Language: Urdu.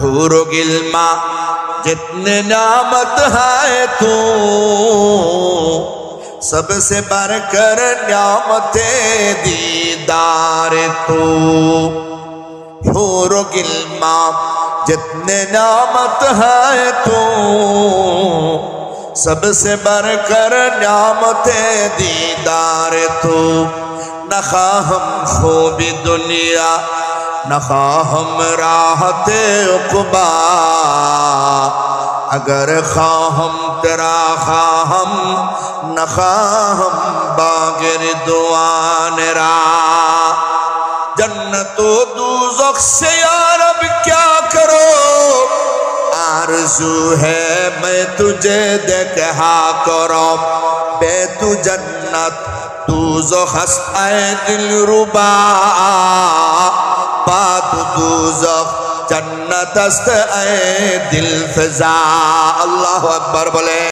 حور گلما جتنے نعمت ہے تو، سب سے بڑھ کر نعمت دیدار تو۔ حور و گلما جتنے نعمت ہے تو، سب سے بڑھ کر نعمت دیدار تو۔ نہ خواہم خوب دنیا نہ خواہم راحت عقبا اگر خواہم تیرا خواہم نہ خواہم باگر دعان را جنت و دوزخ سے یا رب کیا کرو؟ آرزو ہے میں تجھے دیکھا کرو بے تو جنت دوزخ است اے دل ربا دوزخ جنت است اے دل فضا اللہ اکبر بولے